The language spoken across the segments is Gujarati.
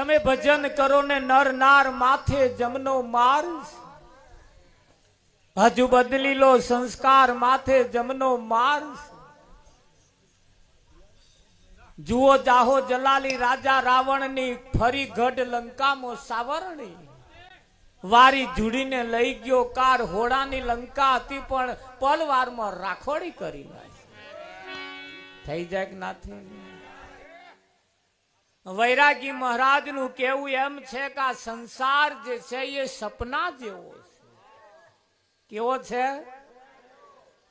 તમે ભજન કરો ને નર નાર માથે જમનો માર. હજુ બદલી લો સંસ્કાર માથે જમનો માર. જુઓ જાહો જલાલી રાજા રાવણની ફરી ગઢ લંકામાં સાવરણી. વારી જુડીને લઈ ગયો કાર હોડાની લંકા હતી પણ પલવારમાં રાખોડી કરી થઈ જાય કે ના થઈ? વૈરાગી મહારાજનું કેવું એમ છે કે આ સંસાર જે છે એ સપના જેવો છે. કેવો છે?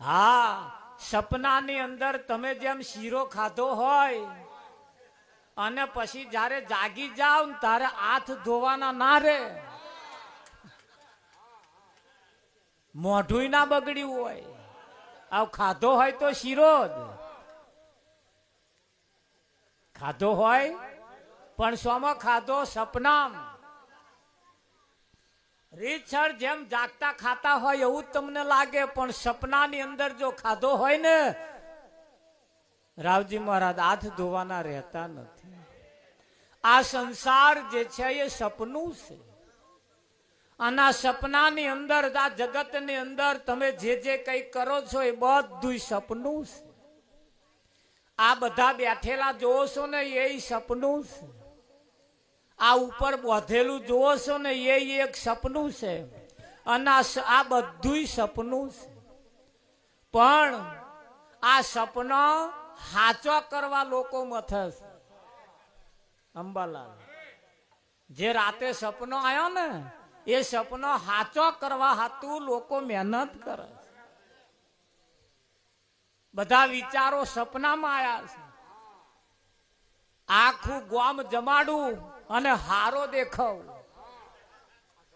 હા, સપનાની અંદર તમે જેમ શીરો ખાધો હોય અને પછી જ્યારે જાગી જાવ ને તારે હાથ ધોવાના ના રે. મોઢું ના બગડ્યું હોય. આવ ખાધો હોય તો શીરો જ. ખાધો હોય પણ સોમાં ખાધો સપનામ. રીતસર જેમ જાગતા ખાતા હોય એવું તમને લાગે, પણ સપનાની અંદર જો ખાધો હોય ને, રાવજી મહારાજ હાથ ધોવાના રહેતા નથી. આ સંસાર જે છે એ સપનું છે. અને આ સપનાની અંદર, આ જગતની અંદર તમે જે જે કઈ કરો છો એ બધું સપનું છે. આ બધા બેઠેલા જોવો છો ને એ સપનું છે. આ ઉપર બોધેલું જોવો છો ને, એ એક સપનું છે. અને આ બધું સપનું છે. પણ આ સપનો હાચો કરવા લોકો મથે છે. અંબાલાલ, જે રાતે સપનો આવ્યો ને, એ સપનો હાચો કરવા હાતું લોકો મહેનત કરે બધા વિચારો સપનામાં આવ્યા છે. આખું ગોમ જમાડું અને હારો દેખાવ.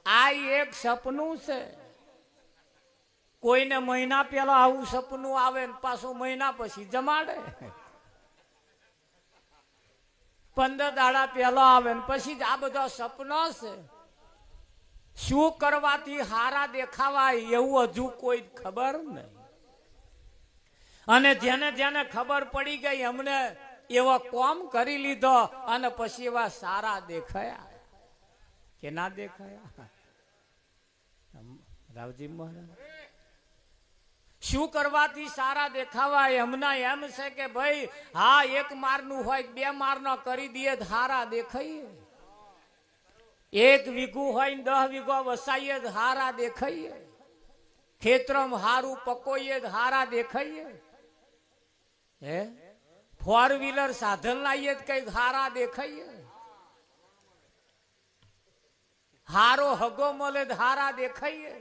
આ એક સપનું છે. કોઈને મહિના પહેલા આવું સપનું આવે ને પાછું મહિના પછી જમાડે. પંદર દાડા પહેલા આવે ને પછી આ બધા સપનો છે શું કરવાથી હારા દેખાવાય એવું હજુ કોઈ ખબર નહીં. અને જેને જેને ખબર પડી ગઈ, અમને એવો કોમ કરી લીધો અને પછી એવા સારા દેખાયા. કે ના દેખાયા? રાવજી મહારાજ. શું કરવાથી સારા દેખાવાય? હમણાં એમ છે કે ભાઈ, હા, એક મારનું હોય, બે મારનો કરી દઈએ હારા દેખાઈએ. એક વીઘું હોય ને દહ વીઘો વસાઈએ તો હારા દેખાઈએ. ખેતરમ હારું પકોઈએ જ હારા દેખાઈએ. હે? ફોર વ્હીલર સાધન લાવીએ કંઈક હારા દેખાઈએ. હારો હગો મળે ધારા દેખાઈએ.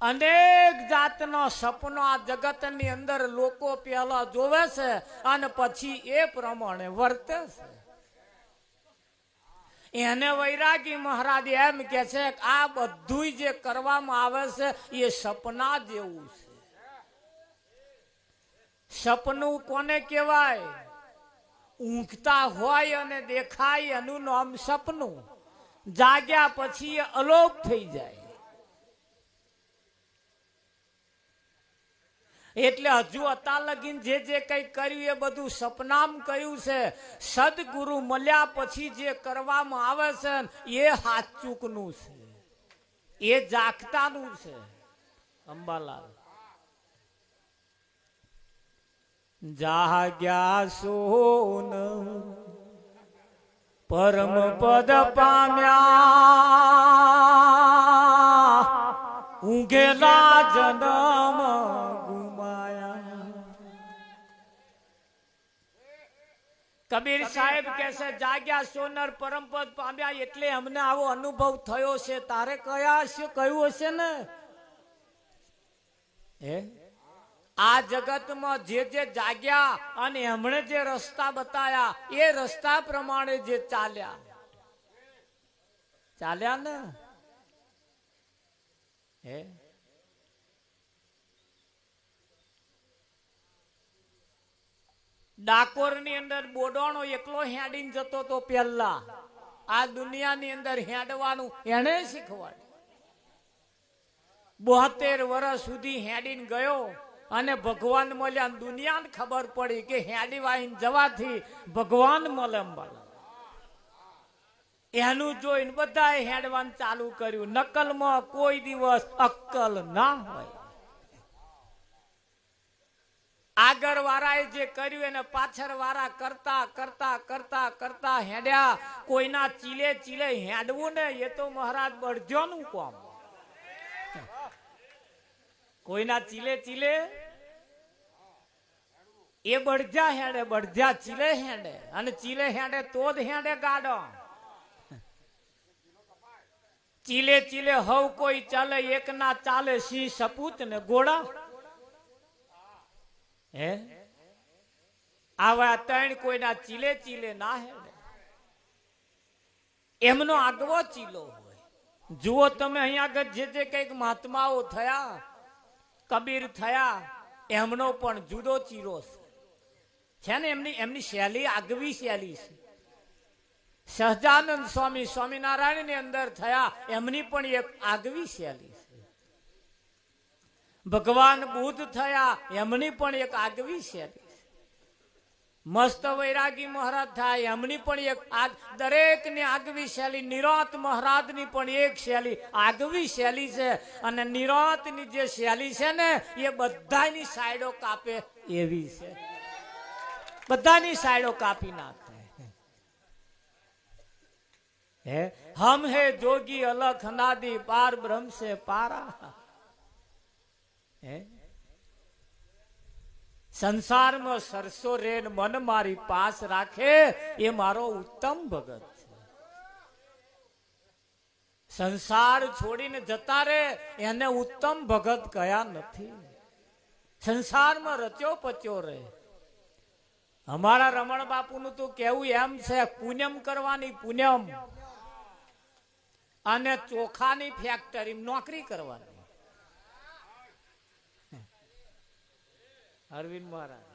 અનેક જાતનો સપનો આ જગતની અંદર લોકો પહેલા જોવે છે અને પછી એ પ્રમાણે વર્તે છે. એને વૈરાગી મહારાજ એમ કે છે આ બધું જે કરવામાં આવે છે એ સપના જેવું છે. સપનું કોને કહેવાય? ઊંઘતા હોય અને દેખાય એનું નામ સપનું. જાગ્યા પછી એ અલોપ થઈ જાય. એટલે હજુ અતા લગીન જે જે કઈ કર્યું એ બધું સપનામ કર્યું છે. સદગુરુ મળ્યા પછી જે કરવામાં આવે છે એ હાથ ચૂકનું છે. એ જાગતાનું છે. અંબાલાલ. જાગ્યા સોન પરમ પદ પામ્યા. ઊંઘેલા જન્મ ગુમાયા. કબીર સાહેબ કે છે જાગ્યા સોનર પરમ પદ પામ્યા એટલે અમને આવો અનુભવ થયો છે. તારે કયા હશે કયું હશે ને? હે? આ જગતમાં જે જે જાગ્યા અને એમણે જે રસ્તા બતાયા, એ રસ્તા પ્રમાણે જે ચાલ્યા. ચાલ્યા ને? હે? ડાકોરની અંદર બોડોણો એકલો હેડીને જતો તો પહેલા. આ દુનિયાની અંદર હેડવાનું એને શીખવાડ્યું. બોતેર વર્ષ સુધી હેડીને ગયો. અને ભગવાન મળ્યા ને દુનિયાને ખબર પડી કે હેડી વાહીને જવાથી ભગવાન મળે મળે એનું જોઈને બધા હેડવાન ચાલુ કર્યું. નકલમાં કોઈ દિવસ અક્કલ ના હોય. આગળ વાળાએ જે કર્યું એને પાછળ વાળા કરતા કરતા કરતા કરતા હેડ્યા. કોઈના ચીલે ચીલે હેડવું ને એ તો મહારાજ બળજોનું કામ. કોઈના ચીલે ચીલે? એ બળજા હેડે, બળજા ચીલે હેડે, અને ચીલે હેડે તો જ હેડે ગાડો. ચીલે ચીલે હવ કોઈ ચાલે એક ના ચાલે, સિંહ સપૂત ને ગોળા હે? આવા ત્રણ કોઈના ચીલે ચીલે ના હેડે. એમનો આગવો ચીલો હોય. જુઓ તમે અહીંયા આગળ જે જે કંઈક મહાત્માઓ થયા કબીર થયા, એમનો પણ જુદો ચીરો છે. છે ને, એમની એમની શૈલી આગવી શૈલી છે. સહજાનંદ સ્વામી સ્વામિનારાયણની અંદર થયા, એમની પણ એક આગવી શૈલી છે. ભગવાન બુદ્ધ થયા, એમની પણ એક આગવી શૈલી મસ્ત વૈરાગી મહારાજ થાય. એમની પણ એક દરેકની આગવી શૈલી, નિરોત મહારાજની પણ એક શૈલી, આગવી શૈલી છે. અને નિરોતની જે શૈલી છે ને, એ બધાની સાઈડો કાપે એવી છે. બધાની સાઈડો કાપી નાખે. હે? હમ હે જોગી અલખ નાદી પાર બ્રહ્મ સે પારા. હે? સંસારમાં સરસો રેન મન મારી પાસ રાખે, એ મારો ઉત્તમ ભગત સંસાર છોડીને જતા રે, એને ઉત્તમ ભગત કયા નથી. સંસારમાં રચ્યો પચ્યો રહે અમારા રમણ બાપુનું તો કેવું એમ છે, પુણ્યમ કરવાની પુણ્યમ. અને ચોખાની ફેક્ટરી નોકરી કરવાની. અરવિંદ મહારાજ.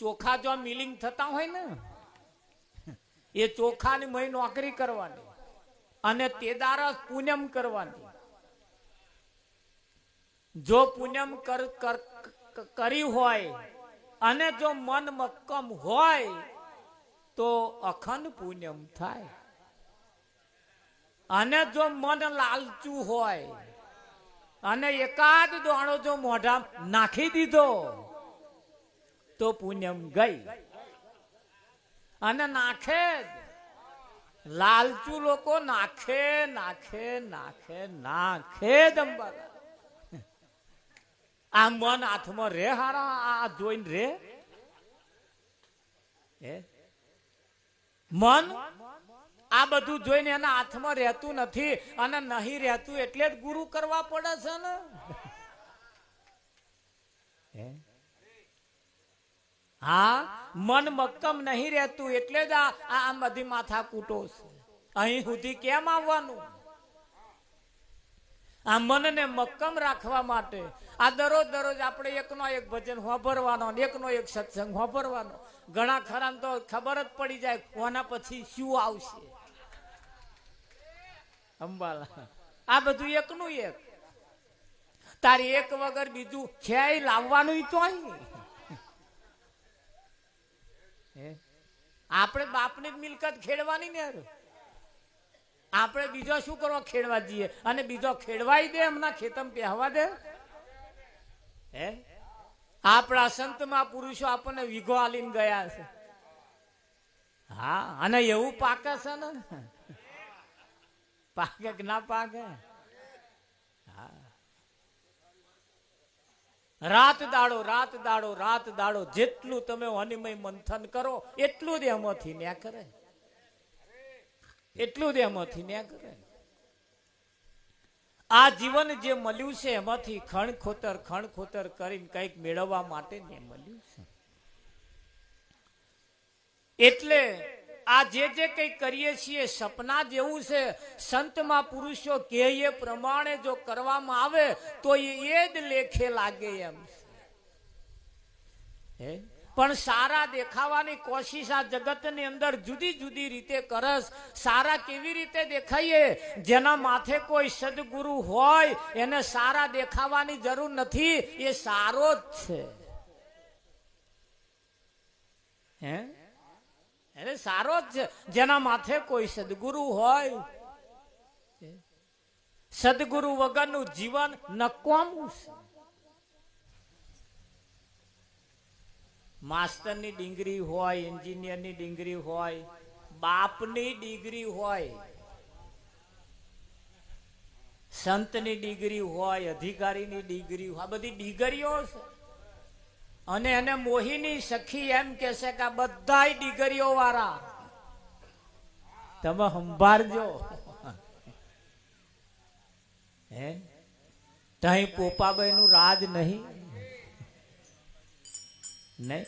ચોખા જો મિલિંગ થતા હોય ને, એ ચોખાની મય નોકરી કરવાની અને તેદાર પુણ્યમ કરવાની. જો પુણ્યમ કરી હોય અને જો મન મક્કમ હોય, તો અખંડ પુણ્યમ થાય. અને જો મન લાલચું હોય અને એકાદ દોણો જો મોઢા નાખી દીધો, તો પુણ્યમ ગઈ. અને નાખે લાલચુ લોકો નાખે નાખે નાખે નાખે અંબાલા. આ મન હાથમાં રે હારા, આ જોઈને રે. મન આ બધું જોઈને એના હાથમાં રહેતું નથી અને નહીં રહેતું એટલે જ ગુરુ કરવા પડે છે ને. હા? મન મક્કમ નહીં રહેતું એટલે જ આ આ બધી માથા કૂટો છે. અહીં સુધી કેમ આવવાનું? આ મનને મક્કમ રાખવા માટે આ દરરોજ દરરોજ આપણે એકનો એક ભજન હોભરવાનો એકનો એક સત્સંગ હોભરવાનો. ઘણા ખરા તો ખબર જ પડી જાય કોના પછી શું આવશે. અંબાલા. આ બધું એકનું એક. તારી એક વગર બીજું છે લાવવાનું તો આપણે બાપની જ મિલકત ખેડવાની ને આપણે બીજો શું કરવા? ખેડવા જઈએ. અને બીજો ખેડવાય દે, એમના ખેતમ પહેવા દે. હે? આપણા સંતમાં પુરુષો આપણને વિઘો આલીને ગયા છે. હા, અને એવું પાકે છે ને. પાકે કે ના પાકે? રાત દાડો રાત દાડો રાત દાડો, જેટલું તમે હનિમય મંથન કરો, એટલું જ એમાંથી ન્યા કરે. એટલું જ એમાંથી ન્યા કરે. આ જીવન જે મળ્યું છે, એમાંથી ખણ ખોતર ખણ ખોતર કરીને કંઈક મેળવવા માટે ને મળ્યું છે. એટલે આ જે જે કંઈ કરીએ છીએ, સપના જેવું છે. સંતમાં પુરુષો કે એ પ્રમાણે જો કરવામાં આવે, તો એ જ લેખે લાગે એમ. હે? પણ સારા દેખાવાની કોશિશ આ જગતની અંદર જુદી જુદી રીતે કરસ. સારા કેવી રીતે દેખાઈએ? જેના માથે કોઈ સદગુરુ હોય, એને સારા દેખાવાની જરૂર નથી. એ સારો જ છે. હે? એને સારો જ જેના માથે કોઈ સદગુરુ હોય. સદગુરુ વગરનું જીવન નકામું છે. માસ્ટરની ડિગ્રી હોય, એન્જિનિયરની ડિગ્રી હોય, બાપની ડિગ્રી હોય, સંતની ડિગ્રી હોય, અધિકારીની ડિગ્રી હોય, આ બધી ડિગ્રીઓ છે. અને એને મોહિની સખી એમ કે છે કે બધા ડિગ્રીઓ વાળા. તમે સંભાળજો. હે? તહી પોપાબાઈ નું રાજ નહીં. નહીં.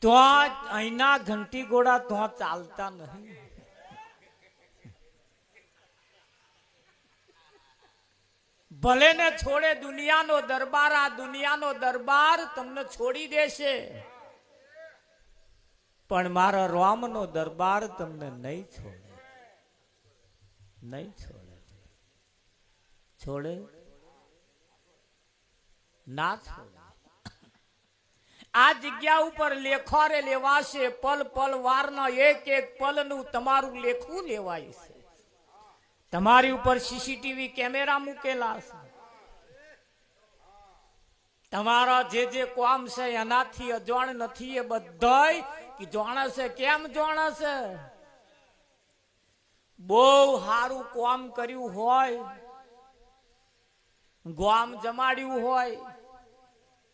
તો અહીંના ઘંટી ઘોડા તો ચાલતા નહીં. ભલે ને છોડે દુનિયાનો દરબાર, આ દુનિયાનો દરબાર તમને છોડી દેશે. પણ મારા રામનો દરબાર તમને નહીં છોડે. નહીં છોડે. છોડે? ના છોડે. આ જગ્યા ઉપર લેખોરે લેવાશે, પલ પલ વારના એક એક પલનું તમારું લેખું લેવાય છે. તમારી ઉપર સીસીટીવી કેમેરા મૂકેલા છે. તમારા જે જે કોમ છે એનાથી અજાણ નથી એ બધાય કે છે કેમ છે? બહુ સારું કોમ કર્યું હોય, ગામ જમાડ્યું હોય,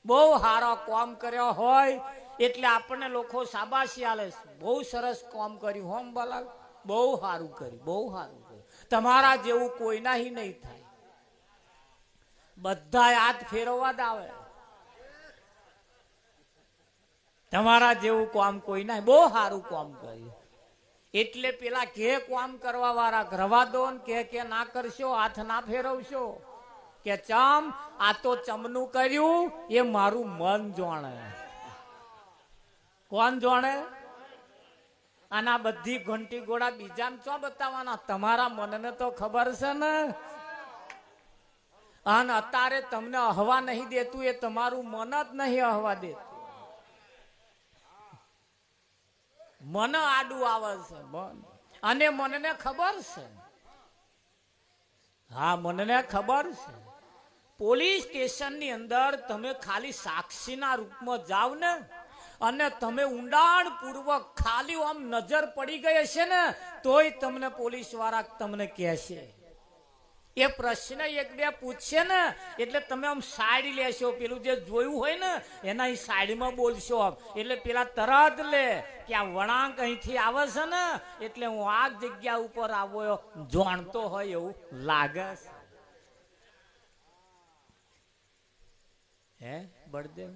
બહુ સારા કોમ કર્યા હોય, એટલે આપણને લોકો શાબાશી આલે બહુ સરસ કોમ કર્યું હોમ બલા બહુ સારું કર્યું, બહુ સારું. તમારા જેવું કોઈના હિ નહીં થાય. બધા હાથ ફેરવવા જ આવે. તમારા જેવું કામ કોઈ ના બહુ સારું કામ કર્યું. એટલે પેલા કે કામ કરવા વાળા રવા દો કે કે ના કરશો, હાથ ના ફેરવશો. કે ચમ, આ તો ચમનું કર્યું, એ મારું મન જાણે. કોણ જોણે? આના બધી ઘંટી ગોળા બીજાને ચો બતાવવાના? તમારા મનને તો ખબર છે ને? અને અત્યારે તમને અહવા નહીં દેતું એ તમારું મન જ નહીં અહવા દેતું. મન આડું આવે છે અને મનને ખબર છે? હા, મનને ખબર છે. પોલીસ સ્ટેશનની અંદર તમે ખાલી સાક્ષીના રૂપમાં જાવ ને અને તમે ઊંડાણ પૂર્વક ખાલી આમ નજર પડી ગઈ હશે ને, તોય તમને પોલીસવાળા તમને કહેશે. એ પ્રશ્ન એક બે પૂછશે ને, એટલે તમે આમ સાઈડ લેશો. પેલું જે જોયું હોય ને, એના સાઈડમાં બોલશો એટલે પેલા તરત લે કે આ વળાંક અહીંથી આવે છે ને, એટલે હું આ જગ્યા ઉપર આવ્યો જાણતો હોય એવું લાગે હે, બળદેવ?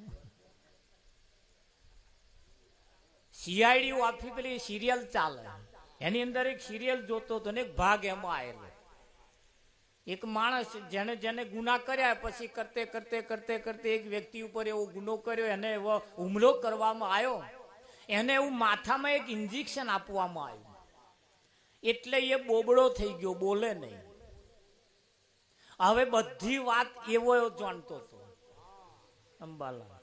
સીઆઈડી આપી પેલી સિરિયલ ચાલે. એની અંદર એક સિરિયલ જોતો હતો ને, એક ભાગ એમાં આવેલો. એક માણસ જેને જેને ગુના કર્યા, પછી કરતે કરતે કરતે કરતે એક વ્યક્તિ ઉપર એવો ગુનો કર્યો, એને એવો હુમલો કરવામાં આવ્યો. એને એવું માથામાં એક ઇન્જેક્શન આપવામાં આવ્યું. એટલે એ બોબડો થઈ ગયો, બોલે નહીં. હવે બધી વાત એવો જાણતો હતો. અંબાલા.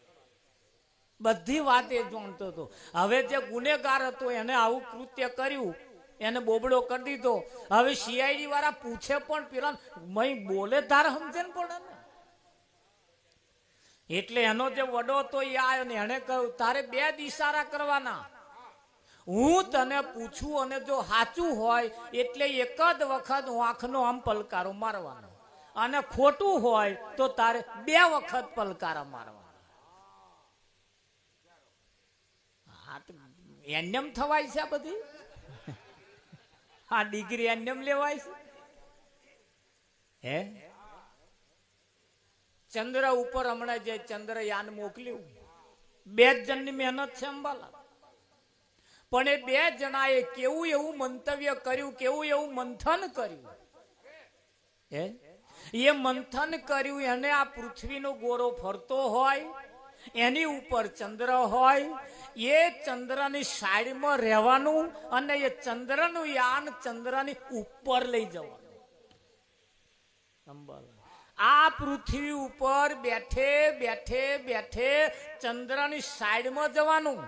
બધી વાત એ જાણતો હતો. હવે જે ગુનેગાર હતો, એને આવું કૃત્ય કર્યું, એને બોબડો કરી દીધો. હવે સીઆઈડી વાળા પૂછે પણ પેલા, મય બોલે તાર સમજે ને પડે એટલે એનો જે વડો હતો એ આવ્યો ને એને કહ્યું, તારે બે દિશારા કરવાના. હું તને પૂછું અને જો સાચું હોય, એટલે એક જ વખત આંખનો આમ પલકારો મારવાનો. અને ખોટું હોય, તો તારે બે વખત પલકારા મારવાના હા તો એન્યમ થવાય છે આ બધી? આ ડિગ્રી એન્યમ લેવાય છે? હે? ચંદ્ર ઉપર હમણાં જે ચંદ્રયાન મોકલ્યું, બે જણની મહેનત છે અંબાલા પણ એ બે જણાએ કેવું એવું મંતવ્ય કર્યું, કેવું એવું મંથન કર્યું? હે? એ મંથન કર્યું, એને આ પૃથ્વીનો ગોરો ફરતો હોય, એની ઉપર ચંદ્ર હોય એ ચંદ્રની સાઈડમાં રહેવાનું અને એ ચંદ્રનું યાન ચંદ્રની ઉપર લઈ જવાનું. આ પૃથ્વી ઉપર બેઠે બેઠે બેઠે ચંદ્રની સાઈડમાં જવાનું